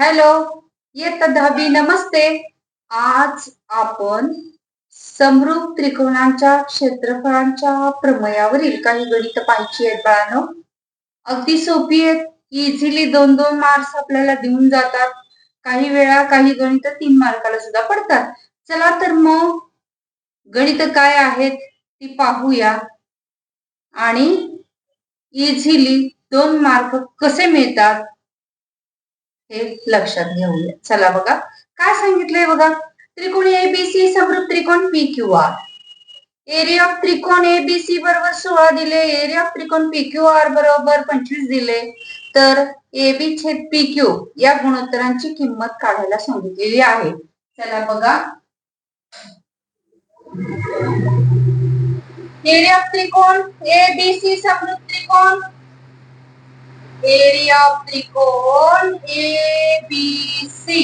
Hello येत दहावी नमस्ते. आज आपण समरूप त्रिकोणांच्या क्षेत्रफळांच्या प्रमयावरील काही गणित पाहायची आहेत बाळांनो. अगदी सोपी आहेत. इझिली दोन दोन मार्क्स आपल्याला देऊन जातात. काही वेळा काही गणित तीन मार्काला सुद्धा पडतात. चला तर मग गणित काय आहेत ती पाहूया. आणि इझिली दोन मार्क कसे मिळतात? हे लक्षात घेऊया. चला बघा. काय सांगितलंय बघा? त्रिकोण एबीसी समरूप त्रिकोण P Q R area of त्रिकोण एबीसी बरोबर सोळा दिले. एरिया ऑफ त्रिकोण पी क्यू आर बरोबर पंचवीस दिले. तर एबी छेद पी क्यू या गुणोत्तरांची किंमत काढायला सांगितलेली आहे. चला बघा. एरिया ऑफ त्रिकोण एबीसी समृद्ध त्रिकोण एरिया ऑफ त्रिकोण ए बी सी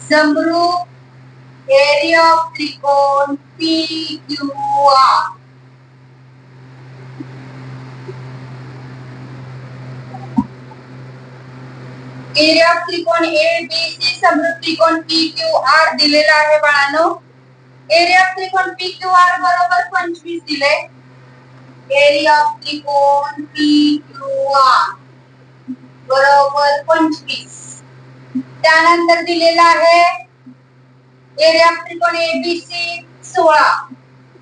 समरूप एरिया ऑफ त्रिकोण P Q R area of त्रिकोण ए बी सी समरूप त्रिकोण पी क्यू आर दिलेला आहे बाळानो. एरिया ऑफ त्रिकोण पी क्यू आर बरोबर पंचवीस दिले एरिया ऑफ़ त्रिकोण पी क्यू आर बरोबर पंचवीस त्यानंतर दिलेला आहे एरिया ऑफ़ त्रिकोण एबीसी सोळा.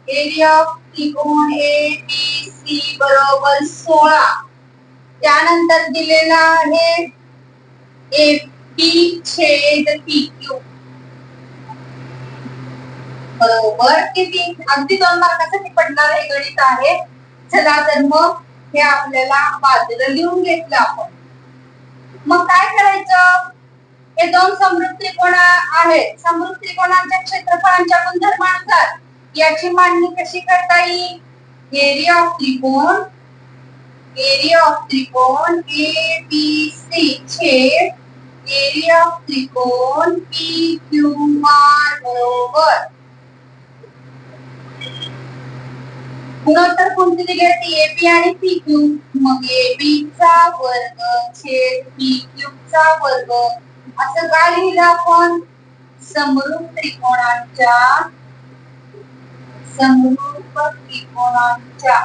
एरिया ऑफ़ त्रिकोण ए बी सी बरोबर सोळा. त्यानंतर दिलेला आहे ए पी छेद पी क्यू बरोबर? किती? अगदी दोन मार्कासाठी पडणार हे गणित आहे. चला तर मग हे आपल्याला बाजूला लिहून घेतलं आपण. मग काय करायचं? हे दोन समृद्ध त्रिकोण आहेत. समृद्ध त्रिकोणांच्या क्षेत्रफळांच्या गुणधर्मानुसार याची मांडणी कशी करता येईल? एरिया ऑफ त्रिकोण एरिया ऑफ त्रिकोण ए बी सी छेद एरिया ऑफ त्रिकोण पी क्यू आर बरोबर. गुणोत्तर कोणते दिले होते ए बी आणि पी क्यू मग ए बी चा वर्ग छेद पी क्यू चा वर्ग. असं काय लिहिलं आपण? समरूप त्रिकोणांच्या समरूप त्रिकोणांच्या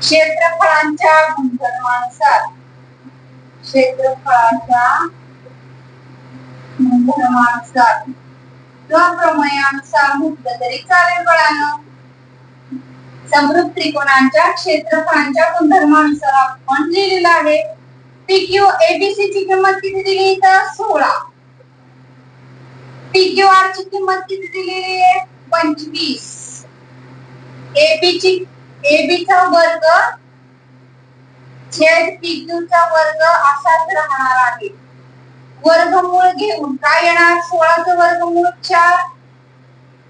क्षेत्रफळांच्या गुणधर्मानुसार. क्षेत्रफळाच्या गुणधर्मानुसार. किंवा प्रमेयानुसार म्हटलं तरी चालेल बळानं. समृद्ध त्रिकोणांच्या क्षेत्रफळांच्या गुणधर्मानुसार आपण लिहिलेलं आहे. पीक्यू एबीसी ची किंमत किती दिली तर सोळा. पीक्यू आर ची किंमत किती दिलेली आहे? पंचवीस. एबी ची एबी चा वर्ग छेद पीक्यू चा वर्ग असाच राहणार आहे. वर्गमूळ घेऊन काय येणार? सोळाचं वर्गमूळ चार.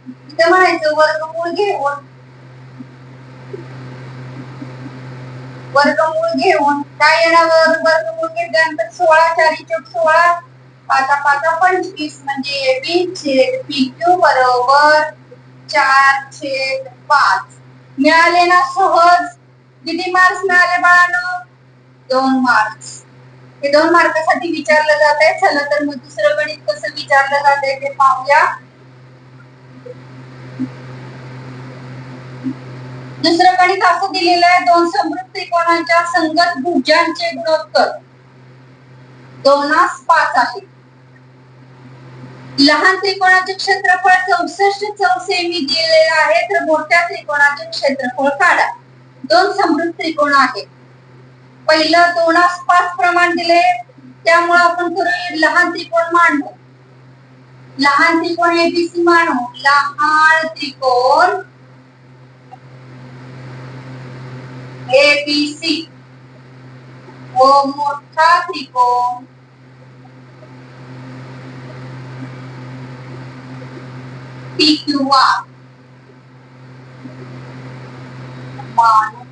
इथं म्हणायचं वर्गमूळ घेऊन वर्गमूळ घेऊन काय येणार? वर्गमूळ घेतल्यानंतर सोळा चारी चौक सोळा पाचा पाचा पंचवीस म्हणजे बी छेद पी क्यू बरोबर चार छेद पाच. मिळाले ना सहज. किती मार्क्स मिळाले बाळानं? दोन मार्क्स हे दोन मार्कासाठी विचारलं जात आहे चला तर मग दुसरं गणित कसं विचारलं जात आहे ते पाहूया. दुसरं गणित असं दिलेलं आहे दोन समृद्ध त्रिकोणाच्या संगत भुजांचे गुणोत्तर. दोनास पाच आहे लहान त्रिकोणाचे क्षेत्रफळ चौसष्ट चौसेमी दिलेलं आहे तर मोठ्या त्रिकोणाचे क्षेत्रफळ काढा. दोन समृद्ध त्रिकोण आहेत. पहिलं दोनास पाच प्रमाण दिले त्यामुळे आपण करू लहान त्रिकोण मांडू. लहान त्रिकोण एबीसी मांडू. लहान त्रिकोण एबीसी व मोठा त्रिकोण पी क्यू आर मानू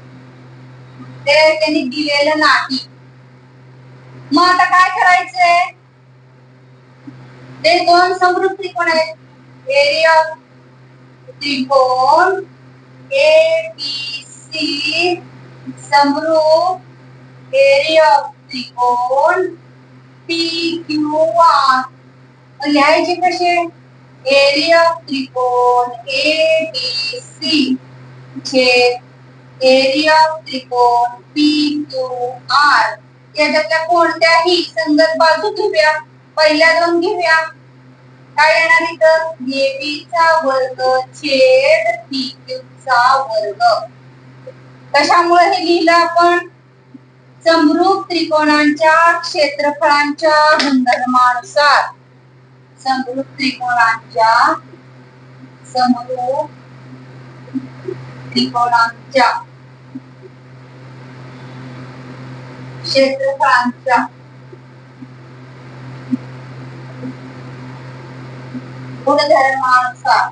ते त्यांनी दिलेलं नाही मग आता काय करायचंय ते दोन समृद्ध त्रिकोण आहेत एरिया त्रिकोण ए बी सी समरूप एरिया ऑफ त्रिकोण पी क्यू आर लिहायचे कसे? एरिया त्रिकोण ए बी सी छेद एरिया त्रिकोण पी क्यू आर याच्यातल्या कोणत्याही संगत बाजू घेऊया पहिल्या दोन घेऊया. काय येणार इथं? एबीचा वर्ग छेद पी क्यू चा वर्ग. कशामुळे हे लिहिलं आपण समरूप त्रिकोणांच्या क्षेत्रफळांच्या गुणधर्मानुसार. समरूप त्रिकोणांच्या समरूप त्रिकोणांच्या क्षेत्रफळांच्या गुणधर्मानुसार.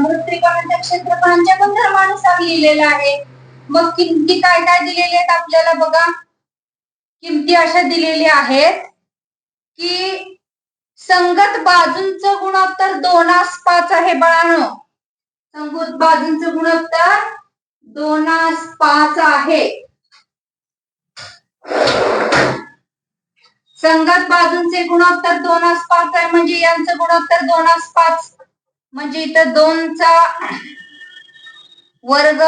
समृद्ध क्षेत्रफळांच्या गुणधर्मानुसार लिहिलेलं आहे. मग किमती काय काय दिलेले आहेत आपल्याला बघा. किमती अशा दिलेल्या आहेत की संगत बाजूंच गुणोत्तर दोनास पाच आहे बाळानो. संगत बाजूंच गुणोत्तर दोनास पाच आहे. संगत बाजूंचे गुणोत्तर दोनास पाच आहे म्हणजे यांचं गुणोत्तर दोनास पाच म्हणजे इथं दोनचा वर्ग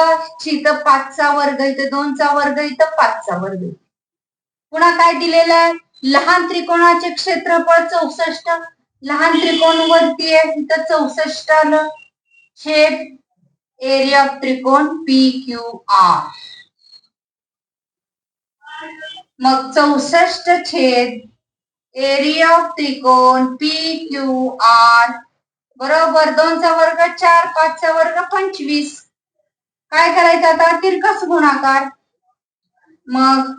इथं पाचचा वर्ग इथं दोनचा वर्ग इथं पाचचा वर्ग. पुन्हा काय दिलेलं आहे? लहान त्रिकोणाचे क्षेत्रफळ चौसष्ट. लहान त्रिकोण वरती आहे इथं चौसष्ट आलं. छेद एरिया त्रिकोण पी क्यू आर मग चौसष्ट छेद एरिया त्रिकोण पी क्यू आर बरोबर दोनचा वर्ग चार पाचचा वर्ग पंचवीस. काय करायचं आता? तिरकस गुणाकार. मग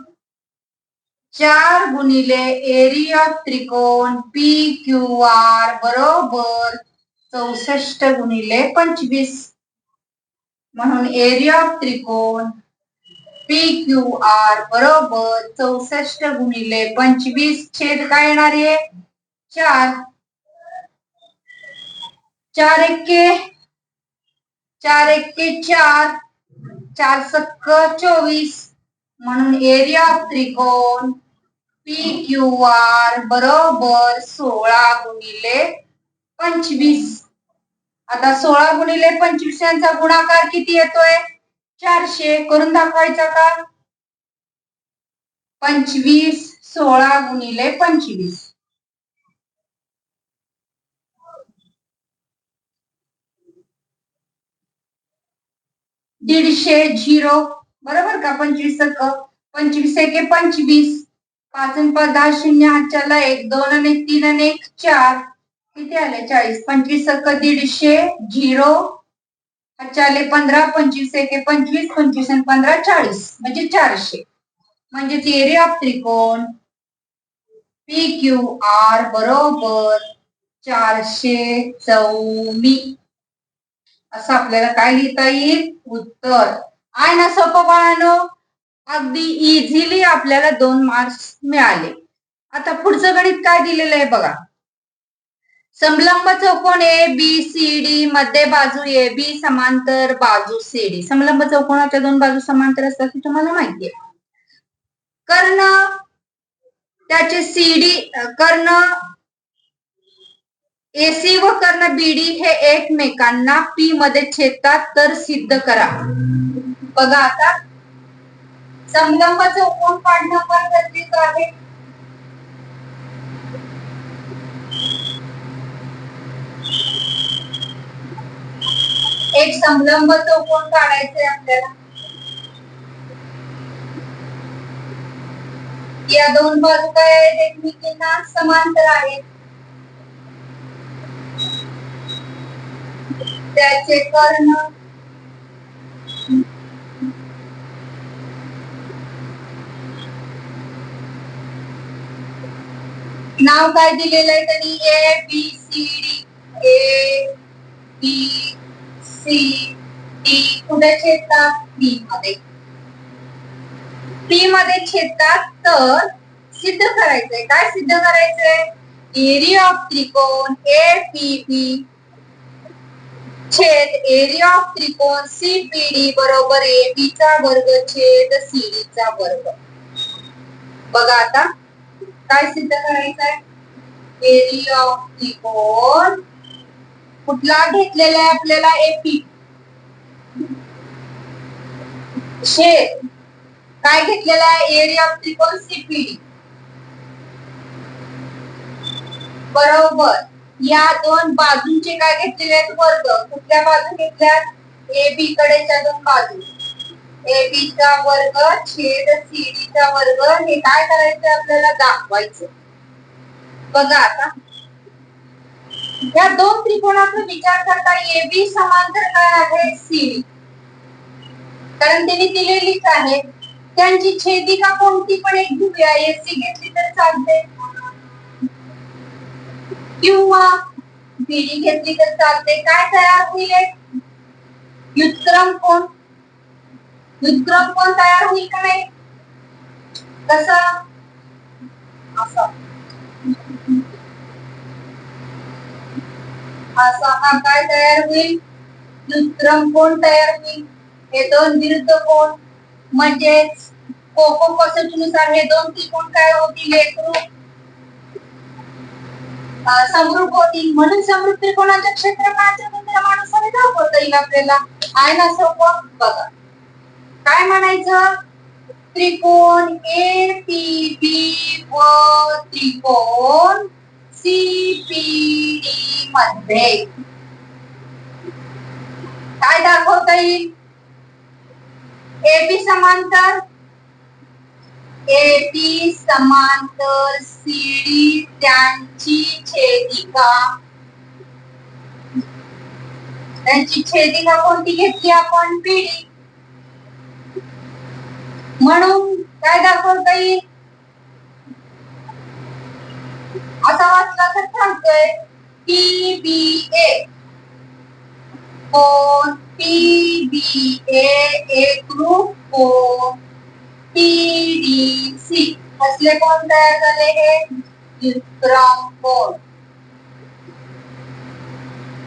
चार गुणिले एरिया त्रिकोण पी क्यू आर बरोबर चौसष्ट गुणिले पंचवीस. म्हणून एरिया त्रिकोण पी क्यू आर बरोबर चौसष्ट गुणिले पंचवीस. छेद काय येणार आहे? चार. चार एक्के चार एक्के चार चार सक्क चोवीस. म्हणून एरिया त्रिकोण पी क्यू आर बरोबर सोळा गुणिले पंचवीस. आता सोळा गुणिले पंचवीस यांचा गुणाकार किती येतोय? चारशे. करून दाखवायचा का? पंचवीस सोळा गुणिले पंचवीस. दीडशे झिरो. बरोबर का? पंचवीस सक. पंचवीस एके पंचवीस. पाच आणि पाच दहा शून्य हातच्याला एक दोन आणि तीन आणि एक चार. किती आले? चाळीस. पंचवीस अक्क दीडशे झिरो. हातच्याले पंधरा पंचवीस एके पंचवीस पंचवीस आणि पंधरा चाळीस. म्हणजे चारशे. म्हणजे एरिया ऑफ त्रिकोण. पी क्यू आर बरोबर चारशे चौमी. असं आपल्याला काय लिहिता येईल? उत्तर. आहे ना सोपं बाळानो? अगदी इझिली आपल्याला दोन मार्क्स मिळाले. आता पुढचं गणित काय दिलेलं आहे बघा. समलंब चौकोन ए बी सी डी मध्ये बाजू ए बी समांतर बाजू सी डी समलंब चौकोनाच्या दोन बाजू समांतर असतात हे तुम्हाला माहिती आहे. कर्ण त्याचे सीडी कर्ण एसी व कर्ण बीडी हे एकमेकांना पी मध्ये छेदतात तर सिद्ध करा. बघा आता. समलंब चौकोन काढणं पण गरजेचं आहे. एक समलंब चौकोन काढायचंय आपल्याला. या दोन बाजू काय आहेत एकमेकींना समांतर आहेत. त्याचे कर्ण नाव काय दिलेलं आहे त्यांनी A B C D A B C D कुठे छेदतात बी मध्ये पी मध्ये छेदतात तर सिद्ध करायचंय काय सिद्ध करायचंय एरिया ऑफ त्रिकोण ए पी बी छेद एरिया ऑफ त्रिकोण सी पी डी बरोबर ए बी चा वर्ग छेद सी डी चा वर्ग. बघा आता काय सिद्ध करायचं आहे एरिया ऑफ त्रिकोण. कुठला घेतलेला आहे आपल्याला एपी छेद. काय घेतलेला आहे? एरिया ऑफ त्रिकोण सीपीडी बरोबर. या दोन बाजूंचे काय घेतलेले आहेत वर्ग? कुठल्या बाजू घेतल्यात? ए बी कडेच्या दोन बाजू. ए बी चा वर्ग छेद सी डी चा वर्ग हे काय करायचं आपल्याला? दाखवायचं बघा आता. या दोन त्रिकोणाचा विचार करता ए बी समांतर काय आहे? सी डी कारण त्यांनी दिलेलीच आहे. त्यांची छेदिका कोणती पण एक घेऊया एसी घेतली तर चालते. किंवा बीडी घेतली तर चालते काय तयार होईल? व्युत्क्रम कोण? व्युत्क्रम कोण तयार होईल का नाही? कसा? असा. असा. हा, काय तयार होईल? व्युत्क्रम कोण तयार होईल? हे दोन विरुद्ध कोण? म्हणजेच कोको कसोटीनुसार हे दोन त्रिकोण काय होतील? एकरूप समृद्ध समरूप होतील म्हणून समृद्ध त्रिकोणाच्या क्षेत्रफळाच्या गुणधर्मानुसार दाखवता येईल आपल्याला. आहे ना सोपं? बघा. काय म्हणायचं? त्रिकोण ए पी बी व त्रिकोण सी पी डी मध्ये. काय दाखवता येईल? एबी समांतर? एबी समांतर सीडी त्यांची छेदिका. त्यांची छेदिका कोणती घेतली आपण? पिढी. म्हणून काय दाखवता येईल असा वाचला तर सांगतोय. पी बी ए कोण? पी बी ए ग्रुप कोण? सी असले कोण तयार झाले हे व्युत्क्रम कोण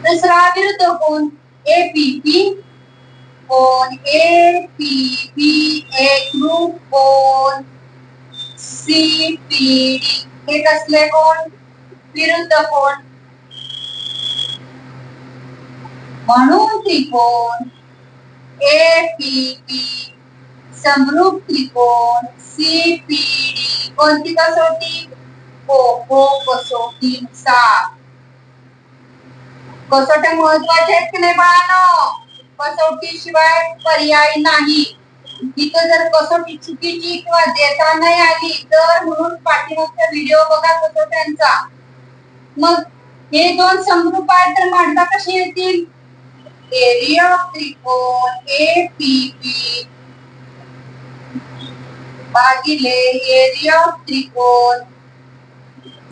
दुसरा विरुद्ध कोण ए पी पी कोण ए पी बी एकरूप कोण सी पी डी हे कसले कोण विरुद्ध कोण म्हणून त्रिकोण ए पी पी समरूप त्रिकोण सी पी डी कोणती कसोटी? कसोटी कसोटीनुसार कसोट्या महत्त्वाच्या आहेत की नाही बाळानो? कसोटी शिवाय पर्याय नाही. तिथं जर कसोटी चुकीची किंवा देता नाही आली तर म्हणून पाठीमागचा व्हिडिओ बघा कसोट्यांचा. मग हे दोन समरूप आहेत तर मांडता कशी येतील? एरिया ऑफ त्रिकोण ए पी पी भागिले एरिया ऑफ त्रिकोण.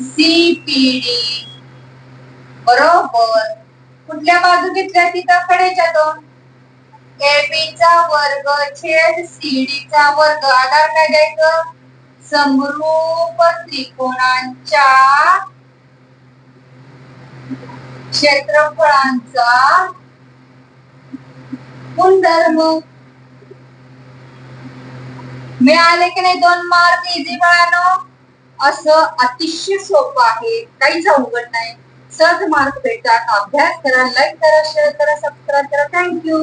सी पी डी बरोबर. कुठल्या बाजू घेतल्या तिथं? कडेच्या दोन. एबीचा वर्ग छेद सी डी चा वर्ग. आधार काय द्यायचं? समरूप त्रिकोणांच्या क्षेत्रफळांचा गुणधर्म मिळाले की नाही दोन मार्क इझी बाळानो असं अतिशय सोपं आहे. काहीच अवघड नाही. सहज मार्क भेटतात अभ्यास करा लाईक करा शेअर करा सबस्क्राईब करा. थँक्यू